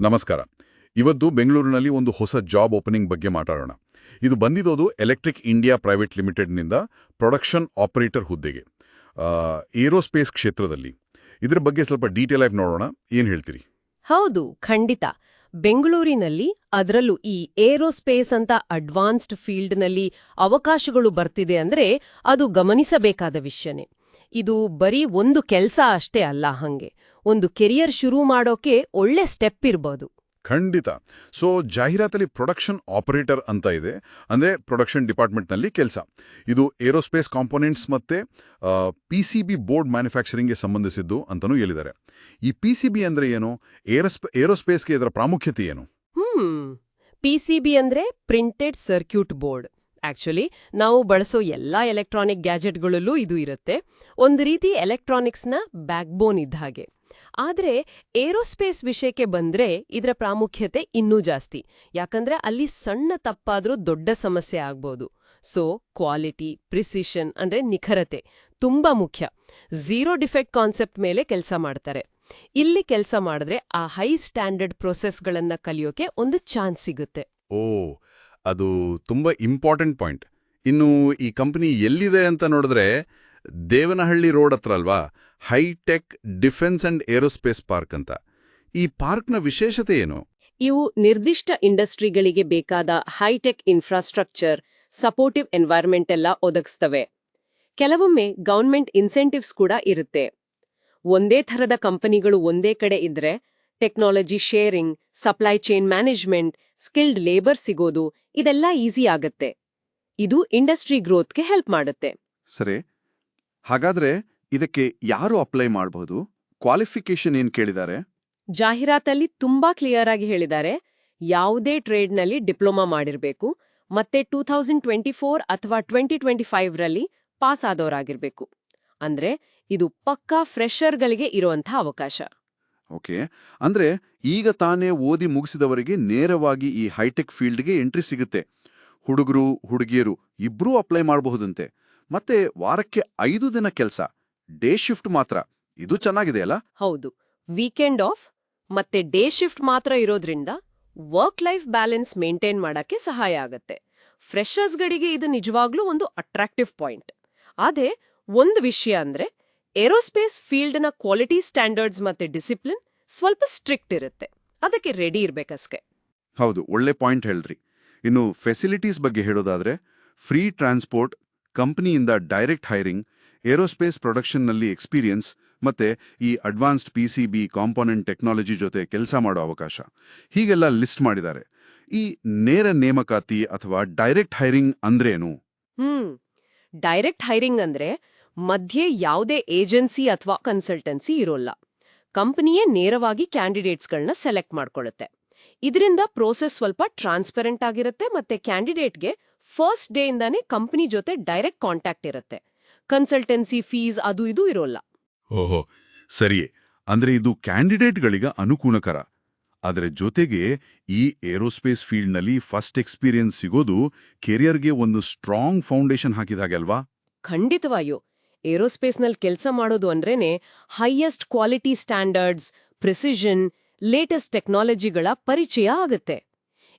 ನಮಸ್ಕಾರ. ಇವತ್ತು ಬೆಂಗಳೂರಿನಲ್ಲಿ ಒಂದು ಹೊಸ ಜಾಬ್ ಓಪನಿಂಗ್ ಬಗ್ಗೆ ಮಾತಾಡೋಣ. ಇದು ಬಂದಿರೋದು ಎಲೆಕ್ಟ್ರಿಕ್ ಇಂಡಿಯಾ ಪ್ರೈವೇಟ್ ಲಿಮಿಟೆಡ್ನಿಂದ ಪ್ರೊಡಕ್ಷನ್ ಆಪರೇಟರ್ ಹುದ್ದೆಗೆ. ಏರೋಸ್ಪೇಸ್ ಕ್ಷೇತ್ರದಲ್ಲಿ. ಇದರ ಬಗ್ಗೆ ಸ್ವಲ್ಪ ಡೀಟೇಲ್ ಆಗಿ ನೋಡೋಣ. ಏನು ಹೇಳ್ತೀರಿ? ಹೌದು, ಖಂಡಿತ. ಬೆಂಗಳೂರಿನಲ್ಲಿ ಅದರಲ್ಲೂ ಈ ಏರೋಸ್ಪೇಸ್ ಅಂತ ಅಡ್ವಾನ್ಸ್ಡ್ ಫೀಲ್ಡ್ನಲ್ಲಿ ಅವಕಾಶಗಳು ಬರ್ತಿದೆ ಅಂದ್ರೆ ಅದು ಗಮನಿಸಬೇಕಾದ ವಿಷಯನೇ. ಇದು ಬರೀ ಒಂದು ಕೆಲಸ ಅಷ್ಟೇ ಅಲ್ಲ ಹಂಗೆ. ಒಂದು ಕೆರಿಯರ್ ಶುರು ಮಾಡೋಕೆ ಒಳ್ಳೆ ಸ್ಟೆಪ್ ಇರ್ಬೋದು. ಖಂಡಿತ. ಸೊ ಜಾಹೀರಾತಲ್ಲಿ ಪ್ರೊಡಕ್ಷನ್ ಆಪರೇಟರ್ ಅಂತ ಇದೆ. ಅಂದರೆ ಪ್ರೊಡಕ್ಷನ್ ಡಿಪಾರ್ಟ್ಮೆಂಟ್ನಲ್ಲಿ ಕೆಲಸ. ಇದು ಏರೋಸ್ಪೇಸ್ ಕಾಂಪೋನೆಂಟ್ಸ್ ಮತ್ತು ಪಿ ಸಿ ಬಿ ಬೋರ್ಡ್ ಮ್ಯಾನುಫ್ಯಾಕ್ಚರಿಂಗ್ಗೆ ಸಂಬಂಧಿಸಿದ್ದು ಅಂತಲೂ ಹೇಳಿದ್ದಾರೆ. ಈ ಪಿ ಸಿ ಬಿ ಅಂದರೆ ಏನು? ಏರೋಸ್ಪೇ ಏರೋಸ್ಪೇಸ್ಗೆ ಇದರ ಪ್ರಾಮುಖ್ಯತೆ ಏನು? ಪಿ ಸಿ ಬಿ ಅಂದರೆ ಪ್ರಿಂಟೆಡ್ ಸರ್ಕ್ಯೂಟ್ ಬೋರ್ಡ್ ಆಕ್ಚುಲಿ ನಾವು ಬಳಸೋ ಎಲ್ಲ ಎಲೆಕ್ಟ್ರಾನಿಕ್ ಗ್ಯಾಜೆಟ್ಗಳಲ್ಲೂ ಇದು ಇರುತ್ತೆ. ಒಂದು ರೀತಿ ಎಲೆಕ್ಟ್ರಾನಿಕ್ಸ್ನ ಬ್ಯಾಕ್ಬೋನ್ ಇದ್ದ ಹಾಗೆ. ಆದ್ರೆ ಏರೋಸ್ಪೇಸ್ ವಿಷಯಕ್ಕೆ ಬಂದ್ರೆ ಇದರ ಪ್ರಾಮುಖ್ಯತೆ ಇನ್ನೂ ಜಾಸ್ತಿ. ಯಾಕಂದ್ರೆ ಅಲ್ಲಿ ಸಣ್ಣ ತಪ್ಪಾದರೂ ದೊಡ್ಡ ಸಮಸ್ಯೆ ಆಗ್ಬೋದು. ಸೊ ಕ್ವಾಲಿಟಿ ಪ್ರಿಸಿಷನ್ ಅಂದ್ರೆ ನಿಖರತೆ ತುಂಬಾ ಮುಖ್ಯ. ಝೀರೋ ಡಿಫೆಕ್ಟ್ ಕಾನ್ಸೆಪ್ಟ್ ಮೇಲೆ ಕೆಲಸ ಮಾಡ್ತಾರೆ. ಇಲ್ಲಿ ಕೆಲಸ ಮಾಡಿದ್ರೆ ಆ ಹೈ ಸ್ಟ್ಯಾಂಡರ್ಡ್ ಪ್ರೊಸೆಸ್ಗಳನ್ನ ಕಲಿಯೋಕೆ ಒಂದು ಚಾನ್ಸ್ ಸಿಗುತ್ತೆ. ಓ, ಅದು ತುಂಬ ಇಂಪಾರ್ಟೆಂಟ್ ಪಾಯಿಂಟ್ ಇನ್ನು ಈ ಕಂಪನಿ ಎಲ್ಲಿದೆ ಅಂತ ನೋಡಿದ್ರೆ ದೇವನಹಳ್ಳಿ ರೋಡ್ ಹತ್ರ ಅಲ್ವಾ? Hitech defence and aerospace park ಅಂತ. ಈ ಪಾರ್ಕ್ನ ವಿಶೇಷತೆ ಏನು? ಇವು ನಿರ್ದಿಷ್ಟ ಇಂಡಸ್ಟ್ರಿಗಳಿಗೆ ಬೇಕಾದ ಹೈಟೆಕ್ ಇನ್ಫ್ರಾಸ್ಟ್ರಕ್ಚರ್ ಸಪೋರ್ಟಿವ್ ಎನ್ವೈರ್ಮೆಂಟ್ ಎಲ್ಲ ಒದಗಿಸ್ತವೆ. ಕೆಲವೊಮ್ಮೆ ಗೌರ್ಮೆಂಟ್ ಇನ್ಸೆಂಟಿವ್ಸ್ ಕೂಡ ಇರುತ್ತೆ. ಒಂದೇ ಥರದ ಕಂಪನಿಗಳು ಒಂದೇ ಕಡೆ ಇದ್ರೆ technology sharing supply chain management skilled labour ಸಿಗೋದು ಇದೆಲ್ಲ ಈಸಿ ಆಗತ್ತೆ. ಇದು ಇಂಡಸ್ಟ್ರಿ ಗ್ರೋತ್ಗೆ ಹೆಲ್ಪ್ ಮಾಡುತ್ತೆ. ಸರಿ. ಹಾಗಾದ್ರೆ ಇದಕ್ಕೆ ಯಾರು ಅಪ್ಲೈ ಮಾಡಬಹುದು? ಕ್ವಾಲಿಫಿಕೇಶನ್ ಏನ್ ಕೇಳಿದ್ದಾರೆ? ಜಾಹೀರಾತಲ್ಲಿ ತುಂಬಾ ಕ್ಲಿಯರ್ ಆಗಿ ಹೇಳಿದ್ದಾರೆ. ಯಾವುದೇ ಟ್ರೇಡ್ನಲ್ಲಿ ಡಿಪ್ಲೊಮಾ ಮಾಡಿರಬೇಕು. ಮತ್ತೆ ಟೂ ಥೌಸಂಡ್ ಟ್ವೆಂಟಿ ಫೋರ್ ಅಥವಾ ಟ್ವೆಂಟಿ ಟ್ವೆಂಟಿ ಫೈವ್ರಲ್ಲಿ ಪಾಸ್ ಆದವರಾಗಿರ್ಬೇಕು. ಅಂದ್ರೆ ಇದು ಪಕ್ಕಾ ಫ್ರೆಷರ್ಗಳಿಗೆ ಇರುವಂಥ ಅವಕಾಶ. ಓಕೆ. ಅಂದ್ರೆ ಈಗ ತಾನೇ ಓದಿ ಮುಗಿಸಿದವರಿಗೆ ನೇರವಾಗಿ ಈ ಹೈಟೆಕ್ ಫೀಲ್ಡ್ಗೆ ಎಂಟ್ರಿ ಸಿಗುತ್ತೆ. ಹುಡುಗರು ಹುಡುಗಿಯರು ಇಬ್ರೂ ಅಪ್ಲೈ ಮಾಡಬಹುದಂತೆ. ಮತ್ತೆ ವಾರಕ್ಕೆ ಐದು ದಿನ ಕೆಲಸ. ಡೇ ಶಿಫ್ಟ್ ಮಾತ್ರ. ಇದು ಚೆನ್ನಾಗಿದೆ ಅಲ್ಲ? ಹೌದು. ವೀಕೆಂಡ್ ಆಫ್ ಮತ್ತೆ ಡೇ ಶಿಫ್ಟ್ ಮಾತ್ರ ಇರೋದ್ರಿಂದ ವರ್ಕ್ ಲೈಫ್ ಬ್ಯಾಲೆನ್ಸ್ ಮೇಂಟೈನ್ ಮಾಡಕ್ಕೆ ಸಹಾಯ ಆಗತ್ತೆ. ಫ್ರೆಷರ್ಸ್ಗಳಿಗೆ ಇದು ನಿಜವಾಗ್ಲೂ ಒಂದು ಅಟ್ರಾಕ್ಟಿವ್ ಪಾಯಿಂಟ್ ಅದೇ ಒಂದು ವಿಷಯ ಅಂದ್ರೆ ಏರೋಸ್ಪೇಸ್ ಫೀಲ್ಡ್ನ ಕ್ವಾಲಿಟಿ ಸ್ಟ್ಯಾಂಡರ್ಡ್ಸ್ ಮತ್ತೆ ಡಿಸಿಪ್ಲಿನ್ ಸ್ವಲ್ಪ ಸ್ಟ್ರಿಕ್ಟ್ ಇರುತ್ತೆ. ಅದಕ್ಕೆ ರೆಡಿ ಇರ್ಬೇಕಷ್ಟೇ. ಹೌದು ಒಳ್ಳೆ ಪಾಯಿಂಟ್ ಹೇಳ್ರಿ ಇನ್ನು ಫೆಸಿಲಿಟೀಸ್ ಬಗ್ಗೆ ಹೇಳೋದಾದ್ರೆ ಫ್ರೀ ಟ್ರಾನ್ಸ್ಪೋರ್ಟ್ ಕಂಪನಿಯಿಂದ ಡೈರೆಕ್ಟ್ ಹೈರಿಂಗ್ ಏರೋಸ್ಪೇಸ್ ಪ್ರೊಡಕ್ಷನ್ನಲ್ಲಿ ಎಕ್ಸ್ಪೀರಿಯನ್ಸ್ ಮತ್ತೆ ಈ advanced P C B component technology ಜೊತೆ ಕೆಲಸ ಮಾಡೋ ಅವಕಾಶ. ಹೀಗೆಲ್ಲ ಲಿಸ್ಟ್ ಮಾಡಿದ್ದಾರೆ. ಈ ನೇರ ನೇಮಕಾತಿ ಅಥವಾ ಡೈರೆಕ್ಟ್ ಹೈರಿಂಗ್ ಅಂದ್ರೇನು? ಹ್ಮ್. ಡೈರೆಕ್ಟ್ ಹೈರಿಂಗ್ ಅಂದ್ರೆ ಮಧ್ಯೆ ಯಾವುದೇ ಏಜೆನ್ಸಿ ಅಥವಾ ಕನ್ಸಲ್ಟೆನ್ಸಿ ಇರೋಲ್ಲ. ಕಂಪನಿಯೇ ನೇರವಾಗಿ ಕ್ಯಾಂಡಿಡೇಟ್ಸ್ಗಳನ್ನ ಸೆಲೆಕ್ಟ್ ಮಾಡ್ಕೊಳ್ಳುತ್ತೆ ಇದರಿಂದ ಪ್ರೋಸೆಸ್ ಸ್ವಲ್ಪ ಟ್ರಾನ್ಸ್ಪರೆಂಟ್ ಆಗಿರುತ್ತೆ ಮತ್ತೆ ಕ್ಯಾಂಡಿಡೇಟ್ಗೆ ಫಸ್ಟ್ ಡೇ ಇಂದಾನೇ ಕಂಪನಿ ಜೊತೆ ಡೈರೆಕ್ಟ್ ಕಾಂಟ್ಯಾಕ್ಟ್ ಇರುತ್ತೆ. ಕನ್ಸಲ್ಟೆನ್ಸಿ ಫೀಸ್ ಅದು ಇದು ಇರೋಲ್ಲ. ಓಹೋ ಸರಿಯೇ ಅಂದ್ರೆ ಇದು ಕ್ಯಾಂಡಿಡೇಟ್ಗಳಿಗ ಅನುಕೂಲಕರ. ಅದರ ಜೊತೆಗೆ ಈ ಏರೋಸ್ಪೇಸ್ ಫೀಲ್ಡ್ನಲ್ಲಿ ಫಸ್ಟ್ ಎಕ್ಸ್ಪೀರಿಯನ್ಸ್ ಸಿಗೋದು ಕೆರಿಯರ್ಗೆ ಒಂದು ಸ್ಟ್ರಾಂಗ್ ಫೌಂಡೇಶನ್ ಹಾಕಿದಾಗೆ ಅಲ್ವಾ? ಖಂಡಿತವಾಗಿಯೂ ಏರೋಸ್ಪೇಸ್ನಲ್ಲಿ ಕೆಲಸ ಮಾಡೋದು ಅಂದ್ರೇನೆ highest quality standards precision latest ಟೆಕ್ನಾಲಜಿಗಳ ಪರಿಚಯ ಆಗುತ್ತೆ.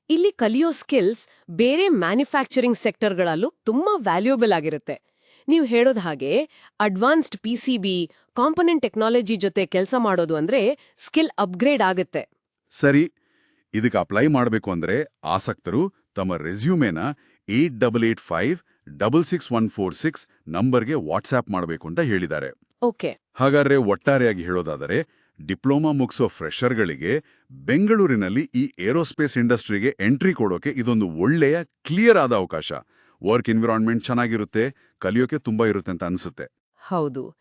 ಇಲ್ಲಿ ಕಲಿಯೋ ಸ್ಕಿಲ್ಸ್ ಬೇರೆ ಮ್ಯಾನುಫ್ಯಾಕ್ಚರಿಂಗ್ ಸೆಕ್ಟರ್ಗಳಲ್ಲೂ ತುಂಬಾ ವ್ಯಾಲ್ಯೂಬಲ್ ಆಗಿರುತ್ತೆ. ನೀವು ಹೇಳೋದ್ ಹಾಗೆ advanced P C B component technology ಜೊತೆ ಕೆಲಸ ಮಾಡೋದು ಅಂದ್ರೆ ಸ್ಕಿಲ್ ಅಪ್ಗ್ರೇಡ್ ಆಗುತ್ತೆ. ಸರಿ ಇದಕ್ಕೆ ಅಪ್ಲೈ ಮಾಡಬೇಕು ಅಂದ್ರೆ ಆಸಕ್ತರು ತಮ್ಮ ರೆಸ್ಯೂಮೇನ eight double eight five double six one four six ನಂಬರ್ಗೆ ವಾಟ್ಸ್ಆ್ಯಪ್ ಮಾಡಬೇಕು ಅಂತ ಹೇಳಿದ್ದಾರೆ. ಓಕೆ. ಹಾಗಾದ್ರೆ ಒಟ್ಟಾರೆಯಾಗಿ ಹೇಳೋದಾದರೆ ಡಿಪ್ಲೊಮಾ ಮುಗಿಸೋ ಫ್ರೆಷರ್ಗಳಿಗೆ ಬೆಂಗಳೂರಿನಲ್ಲಿ ಈ ಏರೋಸ್ಪೇಸ್ ಇಂಡಸ್ಟ್ರಿಗೆ ಎಂಟ್ರಿ ಕೊಡೋಕೆ ಇದೊಂದು ಒಳ್ಳೆಯ ಕ್ಲಿಯರ್ ಆದ ಅವಕಾಶ. ವರ್ಕ್ ಎನ್ವಿರಾನ್ಮೆಂಟ್ ಚೆನ್ನಾಗಿರುತ್ತೆ, ಕಲಿಯೋಕೆ ತುಂಬಾ ಇರುತ್ತೆ ಅಂತ ಅನ್ಸುತ್ತೆ. ಹೌದು.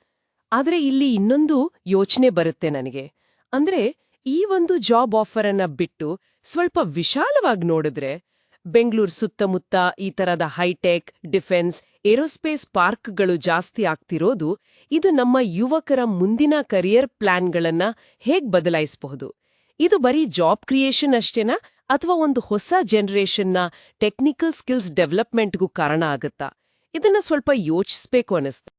ಆದ್ರೆ ಇಲ್ಲಿ ಇನ್ನೊಂದು ಯೋಚನೆ ಬರುತ್ತೆ ನನಗೆ. ಅಂದ್ರೆ ಈ ಒಂದು ಜಾಬ್ ಆಫರ್ ಅನ್ನ ಬಿಟ್ಟು ಸ್ವಲ್ಪ ವಿಶಾಲವಾಗಿ ನೋಡಿದ್ರೆ, ಬೆಂಗಳೂರು ಸುತ್ತಮುತ್ತ ಈ ತರದ ಹೈಟೆಕ್, ಡಿಫೆನ್ಸ್, ಏರೋಸ್ಪೇಸ್ ಪಾರ್ಕ್ಗಳು ಜಾಸ್ತಿ ಆಗ್ತಿರೋದು, ಇದು ನಮ್ಮ ಯುವಕರ ಮುಂದಿನ ಕರಿಯರ್ ಪ್ಲಾನ್ಗಳನ್ನ ಹೇಗ್ ಬದಲಾಯಿಸಬಹುದು? ಇದು ಬರೀ ಜಾಬ್ ಕ್ರಿಯೇಷನ್ ಅಷ್ಟೇನಾ? ಅಥವಾ ಒಂದು ಹೊಸ ಜನರೇಷನ್ನ ಟೆಕ್ನಿಕಲ್ ಸ್ಕಿಲ್ಸ್ ಡೆವಲಪ್ಮೆಂಟ್ಗೂ ಕಾರಣ ಆಗುತ್ತಾ? ಇದನ್ನ ಸ್ವಲ್ಪ ಯೋಚಿಸ್ಬೇಕು ಅನಿಸ್ತು.